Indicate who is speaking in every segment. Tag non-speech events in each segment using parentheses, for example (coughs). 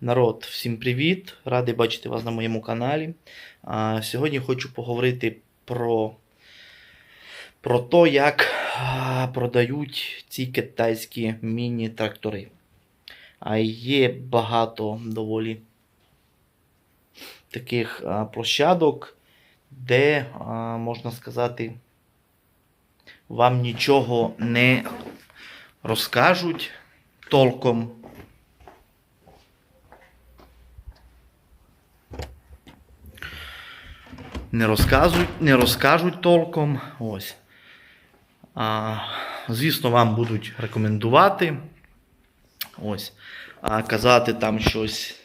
Speaker 1: Народ, всім привіт! Радий бачити вас на моєму каналі. А, Сьогодні хочу поговорити про, про те, як продають ці китайські міні-трактори. А є багато доволі таких площадок, де, можна сказати, вам нічого не розкажуть толком. Не розказують, не розкажуть толком. Ось. А, звісно, вам будуть рекомендувати. Ось. А казати там щось,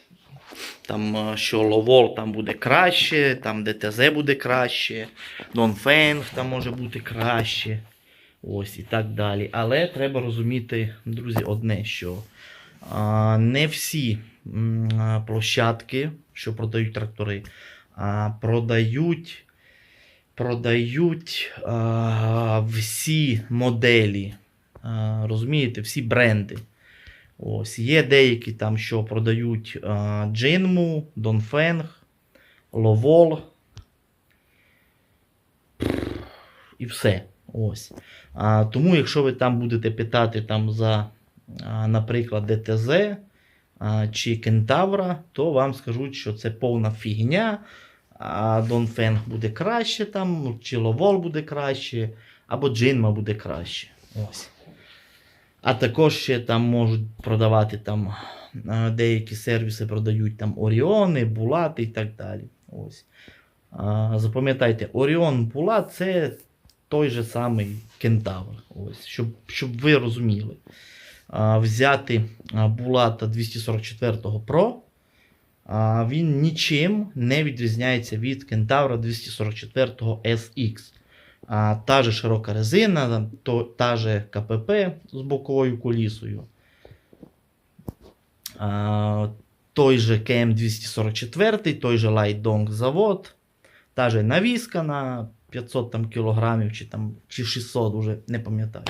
Speaker 1: там, е, що Ловол там буде краще, там ДТЗ буде краще, Донфенг там може бути краще. Ось і так далі. Але треба розуміти, друзі, одне, що а, не всі площадки, що продають трактори, а, продають, продають а, всі моделі. А, розумієте, всі бренди. Ось, є деякі там, що продають а, Джинму, Донфенг, Ловол. І все. Ось. А, тому, якщо ви там будете питати там за, а, наприклад, ДТЗ чи Кентавра, то вам скажуть, що це повна фігня. А Донфенг буде краще, там, чи Ловол буде краще, або Джинма буде краще. Ось. А також ще там можуть продавати там деякі сервіси продають там Оріони, Булати і так далі. Ось. А, запам'ятайте, Оріон Булат це той же самий Кентавр. Ось, щоб, щоб ви розуміли. Взяти Булата 244 Pro, він нічим не відрізняється від Кентавра 244 SX. Та же широка резина, та же КПП з боковою колісою. Той же КМ244, той же Лайдонг завод, та же навіска на 500 там, кілограмів чи, там, чи 600, уже не пам'ятаю.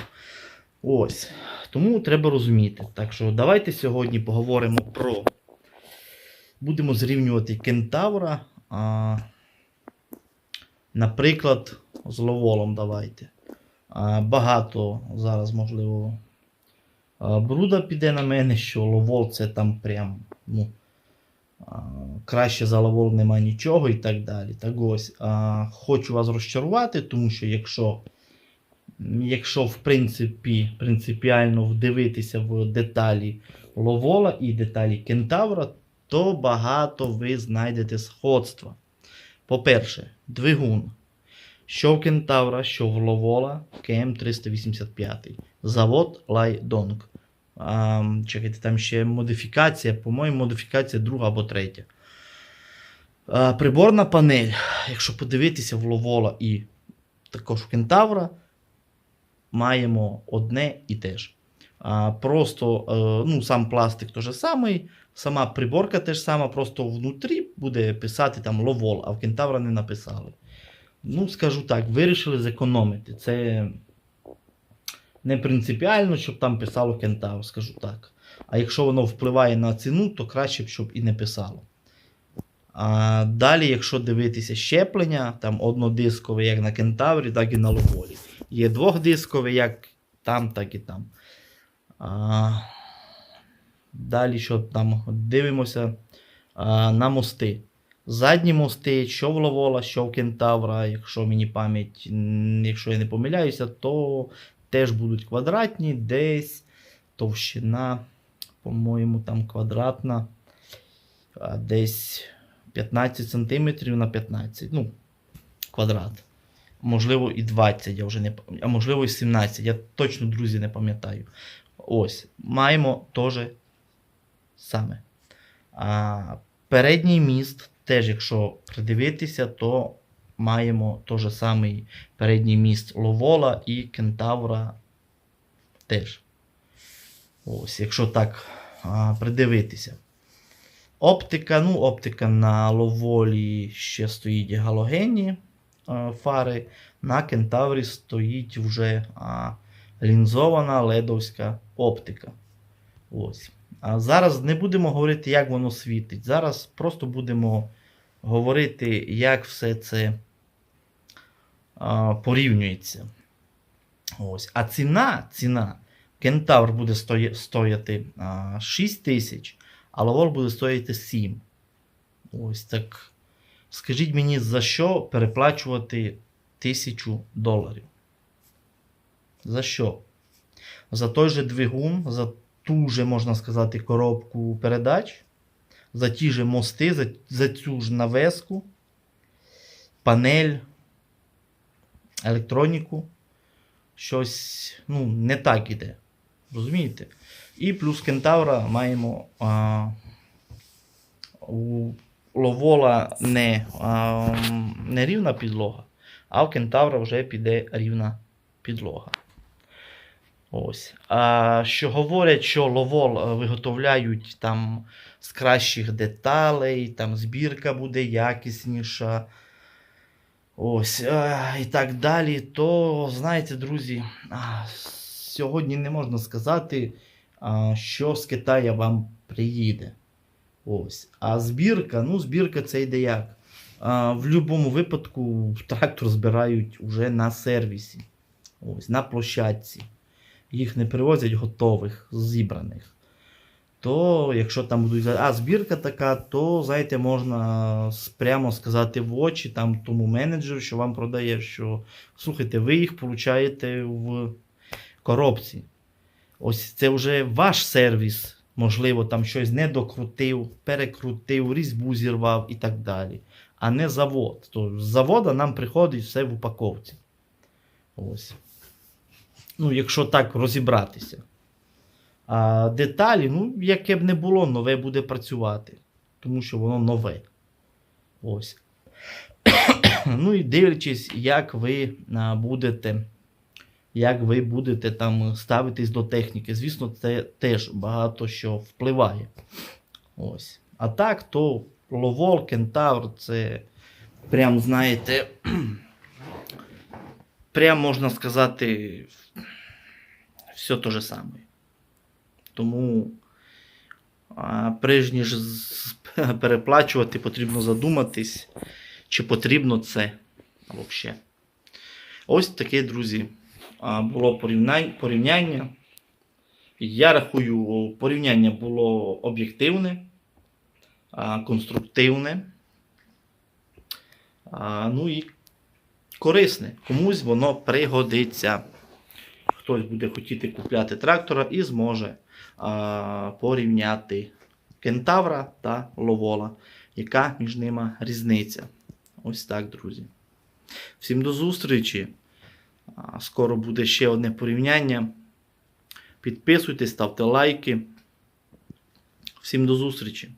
Speaker 1: Ось. Тому треба розуміти. Так що давайте сьогодні поговоримо про. Будемо зрівнювати кентавра. А, наприклад, з ловолом давайте. А, багато зараз, можливо, бруда піде на мене, що ловол це там прям. ну, а, краще за ловол нема нічого і так далі. Так ось, а, хочу вас розчарувати, тому що якщо, якщо в принципі, принципіально вдивитися в деталі ловола і деталі кентавра, то багато ви знайдете сходства. По-перше, двигун. Що в кентавра, що в ловола КМ385. Завод Лайдонг. Чекайте, там ще модифікація, по-моєму, модифікація друга або третя. А, приборна панель. Якщо подивитися в Ловола і також в Кентавра, маємо одне і те ж. А, просто е, ну, сам пластик той самий, сама приборка теж сама, просто внутрі буде писати там Ловол, а в Кентавра не написали. Ну, скажу так, вирішили зекономити. Це не принципіально, щоб там писало Кентавр, скажу так. А якщо воно впливає на ціну, то краще б, щоб і не писало. А далі, якщо дивитися щеплення, там однодискове, як на Кентаврі, так і на Ловолі. Є двохдискове, як там, так і там. А, далі, що там дивимося а, на мости. Задні мости, що в Ловола, що в Кентавра, якщо мені пам'ять, якщо я не помиляюся, то теж будуть квадратні, десь товщина, по-моєму, там квадратна, десь 15 см на 15 ну, квадрат. Можливо, і 20, я вже не а можливо, і 17. Я точно, друзі, не пам'ятаю. Ось, маємо теж саме. А, передній міст, теж, якщо придивитися, то маємо теж самий передній міст Ловола і Кентавра теж. Ось, якщо так а, придивитися. Оптика, ну, оптика на ловолі ще стоїть галогенні а, фари. На кентаврі стоїть вже лінзована ледовська оптика. Ось. А зараз не будемо говорити, як воно світить. Зараз просто будемо говорити, як все це а, порівнюється. Ось. А ціна, ціна, кентавр буде стояти 6 тисяч, а лавол буде стояти 7. Ось так. Скажіть мені, за що переплачувати тисячу доларів? За що? За той же двигун, за ту же, можна сказати, коробку передач, за ті же мости, за, за цю ж навеску, панель, електроніку. Щось ну, не так іде. Розумієте? І плюс кентавра маємо а, у ловола не, а, не рівна підлога, а в кентавра вже піде рівна підлога. Ось. А що говорять, що ловол е, виготовляють там з кращих деталей, там збірка буде якісніша. Ось, е, і так далі. То, знаєте, друзі, а, сьогодні не можна сказати, а, що з Китаю вам приїде. Ось. А збірка, ну, збірка це йде як? А, в будь-якому випадку трактор збирають уже на сервісі. Ось, на площадці. Їх не привозять готових, зібраних. То, якщо там будуть а збірка така, то знаєте, можна прямо сказати в очі там тому менеджеру, що вам продає, що слухайте, ви їх получаєте в коробці. Ось це вже ваш сервіс. Можливо, там щось не докрутив, перекрутив, різьбу зірвав і так далі. А не завод. То з завода нам приходить все в упаковці. Ось. Ну, якщо так розібратися. А деталі, ну, яке б не було, нове буде працювати. Тому що воно нове. Ось. (coughs) ну і дивлячись, як ви будете. Як ви будете там ставитись до техніки. Звісно, це теж багато що впливає. Ось. А так, то Ловол, Кентавр, це прям, знаєте, (clears throat) прям можна сказати, все те же саме. Тому, перш ніж переплачувати, потрібно задуматись, чи потрібно це взагалі. Ось таке, друзі, було порівняння. Я рахую, порівняння було об'єктивне, конструктивне. Ну і корисне. Комусь воно пригодиться. Хтось буде хотіти купляти трактора і зможе порівняти кентавра та ловола. Яка між ними різниця? Ось так, друзі. Всім до зустрічі. Скоро буде ще одне порівняння. Підписуйтесь, ставте лайки. Всім до зустрічі!